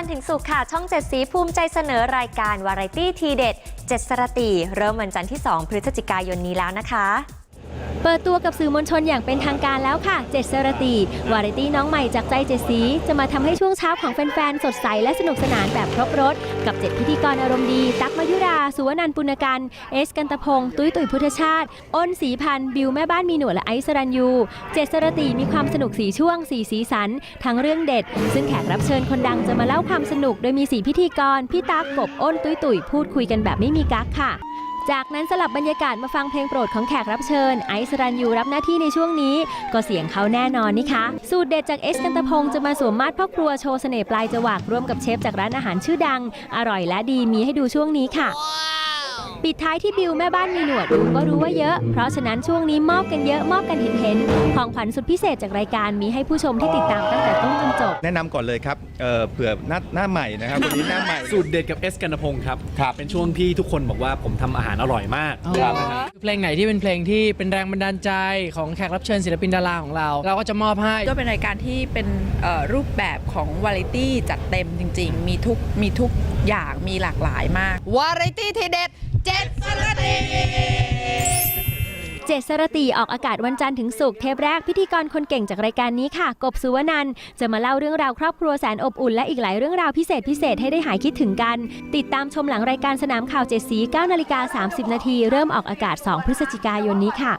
นทร์ถึงศุกร์ค่ะ ช่องเจ็ดสีภูมิใจเสนอรายการวาไรตี้ทีเด็ดเจ็ดสรตีเริ่มวันจันทร์ที่ 2 พฤศจิกายนนี้แล้วนะคะ เปิดตัวกับสื่อมวลชนอย่างเป็นทางการแล้วค่ะ เจ็ดสรตี วาไรตี้น้องใหม่จากใจเจสี จะมาทำให้ช่วงเช้าของแฟนๆ สดใสและสนุกสนานแบบครบรถ กับเจ็ดพิธีกรอารมณ์ดี ตั๊กมายุรา สุวนันปุณกันเอสกันตพงศ์ตุ้ยตุ้ยพุทธชาติ อ้นสีพันธ์บิวแม่บ้านมีหนวดและไอซ์สรันยู เจ็ดสรตีมีความสนุกสีช่วงสีสีสัน ทั้งเรื่องเด็ด ซึ่งแขกรับเชิญคนดังจะมาเล่าความสนุก โดยมีสีพิธีกรพี่ตั๊กกบอ้นตุ้ยตุ้ยพูดคุยกันแบบไม่มีกั๊กค่ะ จากนั้นสลับบรรยากาศมาฟังเพลงโปรดของแขกรับเชิญ ไอซ์รันยูรับหน้าที่ในช่วงนี้ ก็เสียงเขาแน่นอนนี่คะ สูตรเด็ดจากเอสกันตะพงศ์จะมาสวมมาดพ่อครัวโชว์เสน่ห์ปลายจวักร่วมกับเชฟจากร้านอาหารชื่อดัง อร่อยและดีมีให้ดูช่วงนี้ค่ะ ปิดท้ายที่บิวแม่บ้านมีหนวดดูก็รู้ว่าเยอะ เพราะฉะนั้นช่วงนี้มอบกันเยอะมอบกันเห็นเห็นๆของขวัญสุดพิเศษจากรายการมีให้ผู้ชมที่ติดตามตั้งแต่ต้นจนจบ แนะนำก่อนเลยครับเอ่อเผื่อหน้าหน้าใหม่นะครับวันนี้หน้าใหม่ สูตรเด็ดกับเอสกันพงศ์ครับ ครับ เป็นช่วงที่ทุกคนบอกว่าผมทำอาหารอร่อยมาก ครับ เพลงไหนที่เป็นเพลงที่เป็นแรงบันดาลใจของแขกรับเชิญศิลปินดาราของเรา เราก็จะมอบให้ ก็เป็นรายการที่เป็นเอ่อรูปแบบของวาไรตี้จัดเต็มจริง ๆ มีทุกมีทุกอย่างมีหลากหลายมาก วาไรตี้ทีเด็ด เจ็ดสรตีเจดสรตีออกอากาศวันจันทร์ถึงศุกร์เทปแรกพิธีกรคนเก่งจากรายการนี้ค่ะ กบสุวนันท์จะมาเล่าเรื่องราวครอบครัวแสนอบอุ่นและอีกหลายเรื่องราวพิเศษพิเศษให้ได้หายคิดถึงกัน ติดตามชมหลังรายการสนามข่าวเจ็ดสี9นาฬิกา30 นาทีเริ่มออกอากาศ 2 พฤศจิกายนนี้ค่ะ